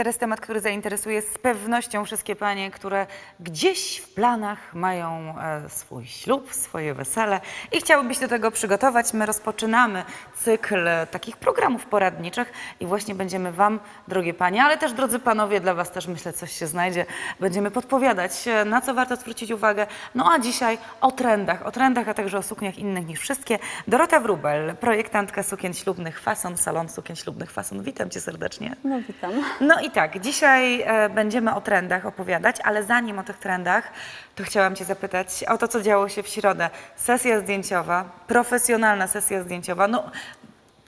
Teraz temat, który zainteresuje z pewnością wszystkie panie, które gdzieś w planach mają e, swój ślub, swoje wesele i chciałyby się do tego przygotować. My rozpoczynamy cykl e, takich programów poradniczych i właśnie będziemy Wam, drogie panie, ale też drodzy panowie, dla Was też myślę coś się znajdzie, będziemy podpowiadać, e, na co warto zwrócić uwagę. No a dzisiaj o trendach, o trendach, a także o sukniach innych niż wszystkie. Dorota Wrubel, projektantka sukien ślubnych Fason, salon sukien ślubnych Fason. Witam Cię serdecznie. No witam. No i tak, dzisiaj e, będziemy o trendach opowiadać, ale zanim o tych trendach, to chciałam Cię zapytać o to, co działo się w środę. Sesja zdjęciowa, profesjonalna sesja zdjęciowa. No,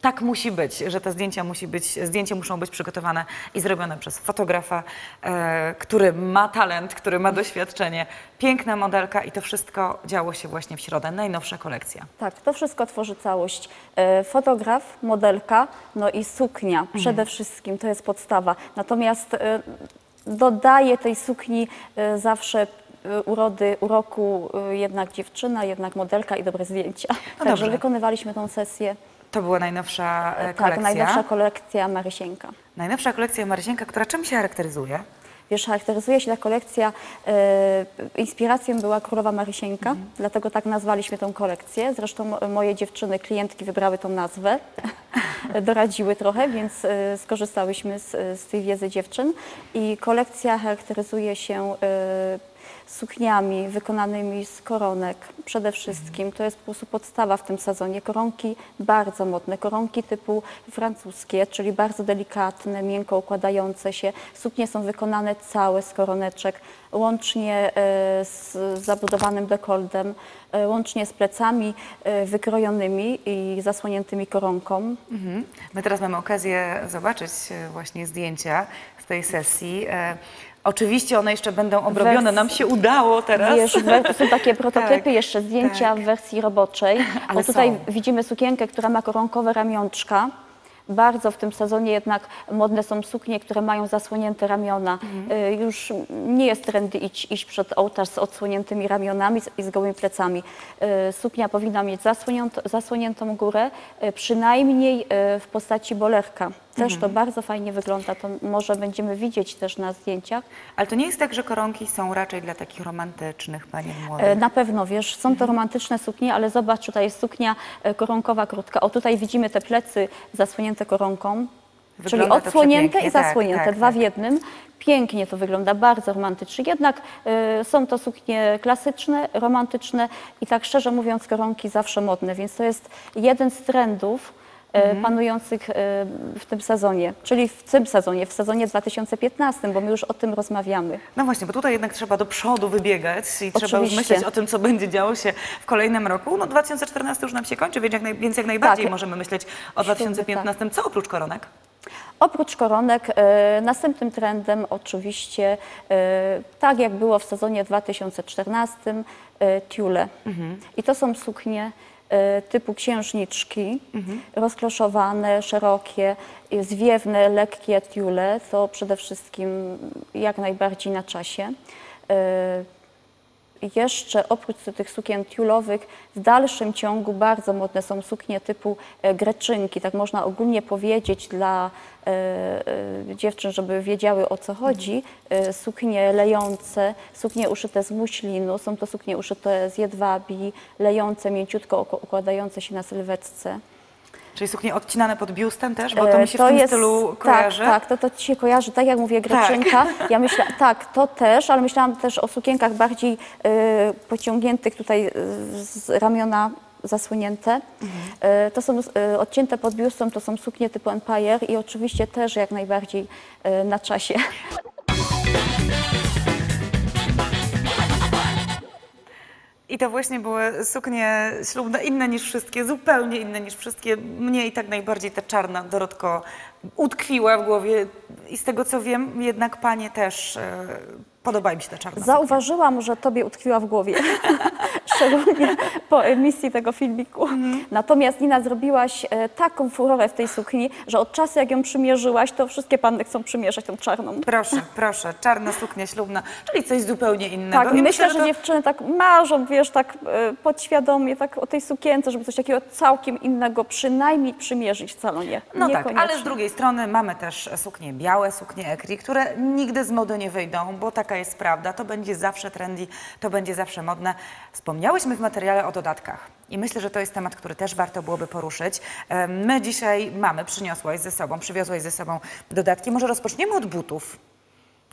tak musi być, że te zdjęcia musi być, zdjęcia muszą być przygotowane i zrobione przez fotografa, e, który ma talent, który ma doświadczenie. Piękna modelka i to wszystko działo się właśnie w środę. Najnowsza kolekcja. Tak, to wszystko tworzy całość. E, Fotograf, modelka, no i suknia przede wszystkim, to jest podstawa. Natomiast e, dodaje tej sukni e, zawsze e, urody, uroku e, jednak dziewczyna, jednak modelka i dobre zdjęcia. Także dobrze. wykonywaliśmy tą sesję. To była najnowsza e, Tak, kolekcja. najnowsza kolekcja Marysieńka. Najnowsza kolekcja Marysienka, która czym się charakteryzuje? Wiesz, charakteryzuje się ta kolekcja, e, inspiracją była królowa Marysieńka, dlatego tak nazwaliśmy tą kolekcję. Zresztą e, moje dziewczyny, klientki wybrały tą nazwę, doradziły trochę, więc e, skorzystałyśmy z, z tej wiedzy dziewczyn. I kolekcja charakteryzuje się e, sukniami wykonanymi z koronek przede wszystkim. To jest po prostu podstawa w tym sezonie. Koronki bardzo modne, koronki typu francuskie, czyli bardzo delikatne, miękko układające się. Suknie są wykonane całe z koroneczek, łącznie e, z zabudowanym dekoltem, e, łącznie z plecami e, wykrojonymi i zasłoniętymi koronką. Mhm. My teraz mamy okazję zobaczyć właśnie zdjęcia z tej sesji. Oczywiście one jeszcze będą obrobione. Wers- Nam się udało teraz. Wiesz, są takie prototypy, Tak, jeszcze zdjęcia tak. w wersji roboczej. Ale tutaj są. widzimy sukienkę, która ma koronkowe ramionczka. Bardzo w tym sezonie jednak modne są suknie, które mają zasłonięte ramiona. Mhm. Y, Już nie jest trendy iść, iść przed ołtarz z odsłoniętymi ramionami i z gołymi plecami. Y, Suknia powinna mieć zasłoniętą górę, y, przynajmniej w postaci bolerka. Też Mhm. to bardzo fajnie wygląda, to może będziemy widzieć też na zdjęciach. Ale to nie jest tak, że koronki są raczej dla takich romantycznych panien młodych. E, Na pewno, wiesz, są to romantyczne suknie, ale zobacz, tutaj jest suknia e, koronkowa krótka. O, tutaj widzimy te plecy zasłonięte koronką, Wygląda czyli odsłonięte i tak, zasłonięte, tak, dwa tak. w jednym. Pięknie to wygląda, bardzo romantycznie. Jednak e, są to suknie klasyczne, romantyczne i tak szczerze mówiąc koronki zawsze modne, więc to jest jeden z trendów Mhm. panujących e, w tym sezonie, czyli w tym sezonie, w sezonie 2015, bo my już o tym rozmawiamy. No właśnie, bo tutaj jednak trzeba do przodu wybiegać i trzeba już Oczywiście. myśleć o tym, co będzie działo się w kolejnym roku. No 2014 już nam się kończy, więc jak, naj, więc jak najbardziej Tak. możemy myśleć o 2015. Co oprócz koronek? Oprócz koronek, e, następnym trendem oczywiście, e, tak jak było w sezonie 2014, e, tiule. I to są suknie e, typu księżniczki, rozkloszowane, szerokie, e, zwiewne, lekkie tiule. To przede wszystkim jak najbardziej na czasie. Jeszcze oprócz tych sukien tiulowych, w dalszym ciągu bardzo modne są suknie typu e, greczynki, tak można ogólnie powiedzieć dla e, e, dziewczyn, żeby wiedziały o co chodzi. Suknie lejące, suknie uszyte z muślinu, są to suknie uszyte z jedwabi, lejące, mięciutko układające się na sylwetce. Czyli suknie odcinane pod biustem też, bo to mi E, się w tym stylu kojarzy. Tak, tak, to, to ci się kojarzy, tak jak mówię, Greczynka. Ja myślę, tak, to też, ale myślałam też o sukienkach bardziej e, pociągniętych tutaj e, z ramiona zasłonięte. E, to są e, odcięte pod biustem, to są suknie typu Empire i oczywiście też jak najbardziej na czasie. to właśnie były suknie ślubne inne niż wszystkie, zupełnie inne niż wszystkie. Mnie i tak najbardziej ta czarna Dorotko utkwiła w głowie i z tego co wiem, jednak panie też e, Podoba mi się ta czarna. Zauważyłam, że tobie utkwiła w głowie, szczególnie po emisji tego filmiku. Mhm. Natomiast Nina, zrobiłaś e, taką furorę w tej sukni, że od czasu jak ją przymierzyłaś, to wszystkie panny chcą przymierzać tą czarną. Proszę, proszę, czarna suknia ślubna, czyli coś zupełnie innego. Tak, I myślę, że to- dziewczyny tak marzą, wiesz, tak e, podświadomie, tak o tej sukience, żeby coś takiego całkiem innego przynajmniej przymierzyć w salonie. No tak, ale z drugiej strony mamy też suknie białe, suknie ekri, które nigdy z mody nie wyjdą, bo taka jest prawda. To będzie zawsze trendy, to będzie zawsze modne. Wspomniałyśmy w materiale o dodatkach i myślę, że to jest temat, który też warto byłoby poruszyć. My dzisiaj mamy, przyniosłaś ze sobą, przywiozłaś ze sobą dodatki. Może rozpoczniemy od butów.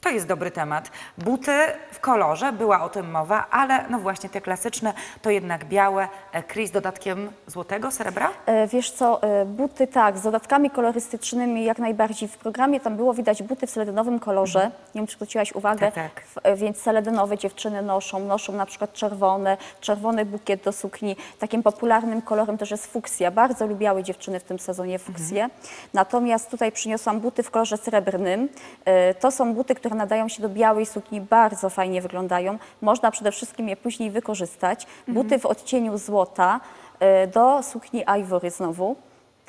To jest dobry temat. Buty w kolorze, była o tym mowa, ale no właśnie te klasyczne to jednak białe, ekri z dodatkiem złotego, srebra? E, Wiesz co, e, buty tak, z dodatkami kolorystycznymi jak najbardziej. W programie tam było widać buty w seledynowym kolorze. Nie wiem, czy zwróciłaś uwagę. Tak, tak. W- e, Więc seledynowe dziewczyny noszą, noszą na przykład czerwone, czerwony bukiet do sukni. Takim popularnym kolorem też jest fuksja. Bardzo lubiały dziewczyny w tym sezonie fuksję. Natomiast tutaj przyniosłam buty w kolorze srebrnym. E, To są buty, które nadają się do białej sukni, bardzo fajnie wyglądają. Można przede wszystkim je później wykorzystać. Buty w odcieniu złota e, do sukni ivory znowu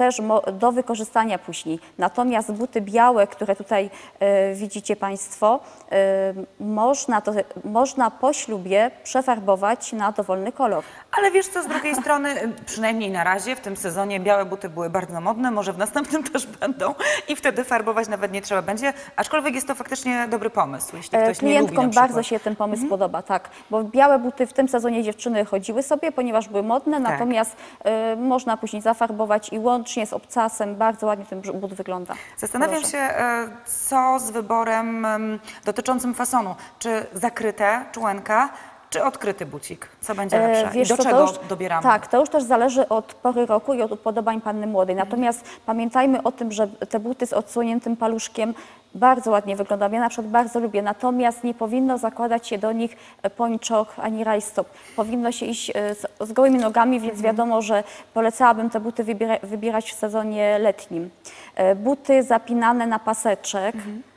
też do wykorzystania później. Natomiast buty białe, które tutaj e, widzicie Państwo, e, można, to, można po ślubie przefarbować na dowolny kolor. Ale wiesz co, z drugiej strony, y, przynajmniej na razie w tym sezonie białe buty były bardzo modne, może w następnym też będą i wtedy farbować nawet nie trzeba będzie, aczkolwiek jest to faktycznie dobry pomysł, jeśli E, ktoś nie lubi Klientkom bardzo się ten pomysł podoba, tak. Bo białe buty w tym sezonie dziewczyny chodziły sobie, ponieważ były modne, Tak. natomiast e, można później zafarbować i łącznie z obcasem bardzo ładnie ten but wygląda. Zastanawiam kolorze. się, e, co z wyborem em, dotyczącym fasonu. Czy zakryte członka, czy odkryty bucik? Co będzie E, lepsze? I wiesz do co, czego już- dobieramy? Tak, to już też zależy od pory roku i od upodobań panny młodej. Natomiast pamiętajmy o tym, że te buty z odsłoniętym paluszkiem bardzo ładnie wyglądają. Ja na przykład bardzo lubię, natomiast nie powinno zakładać się do nich e, pończoch ani rajstop. Powinno się iść e, z, z gołymi nogami, więc wiadomo, że polecałabym te buty wybiera, wybierać w sezonie letnim. E, Buty zapinane na paseczek. E,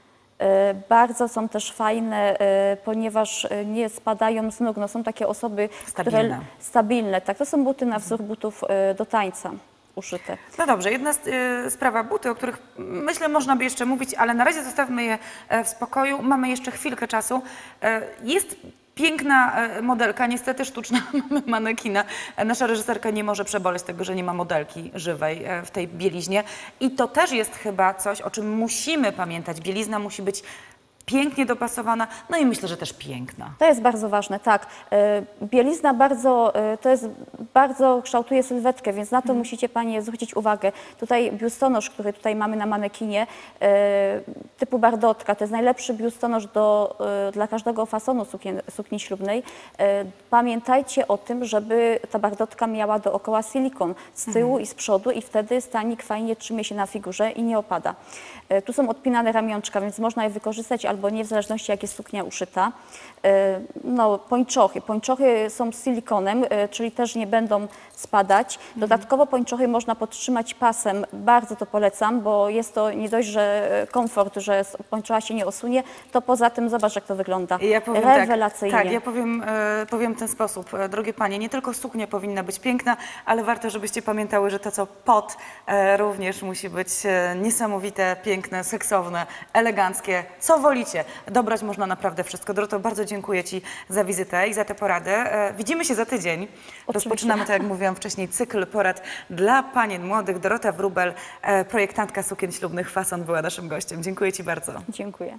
Bardzo są też fajne, e, ponieważ e, nie spadają z nóg. No, są takie osoby, Stabilne. które stabilne. Tak, to są buty na wzór butów e, do tańca uszyte. No dobrze, jedna z, y, sprawa buty, o których mm, myślę można by jeszcze mówić, ale na razie zostawmy je e, w spokoju. Mamy jeszcze chwilkę czasu. E, jest piękna e, modelka, niestety sztuczna, manekina. E, Nasza reżyserka nie może przeboleć tego, że nie ma modelki żywej e, w tej bieliźnie. I to też jest chyba coś, o czym musimy pamiętać. Bielizna musi być pięknie dopasowana, no i myślę, że też piękna. To jest bardzo ważne, tak. E, Bielizna bardzo, e, to jest, bardzo kształtuje sylwetkę, więc na to musicie Panie zwrócić uwagę. Tutaj biustonosz, który tutaj mamy na manekinie, e, typu bardotka, to jest najlepszy biustonosz do, dla każdego fasonu sukien, sukni ślubnej. Pamiętajcie o tym, żeby ta bardotka miała dookoła silikon z tyłu i z przodu i wtedy stanik fajnie trzymie się na figurze i nie opada. Tu są odpinane ramionczka, więc można je wykorzystać albo nie, w zależności jak jest suknia uszyta. E, No, pończochy. Pończochy są z silikonem, e, czyli też nie będą spadać. Dodatkowo pończochy można podtrzymać pasem. Bardzo to polecam, bo jest to nie dość, że komfort, że pończocha się nie osunie, to poza tym zobacz, jak to wygląda. Ja powiem Rewelacyjnie. Tak, tak, ja powiem, e, powiem w ten sposób. Drogie panie, nie tylko suknia powinna być piękna, ale warto, żebyście pamiętały, że to co pod również musi być niesamowite, piękne, seksowne, eleganckie. Co Dobrać można naprawdę wszystko. Doroto, bardzo dziękuję Ci za wizytę i za tę poradę. E, widzimy się za tydzień. Rozpoczynamy, tak jak mówiłam wcześniej, cykl porad dla panien młodych. Dorota Wrubel, e, projektantka sukien ślubnych Fason była naszym gościem. Dziękuję Ci bardzo. Dziękuję.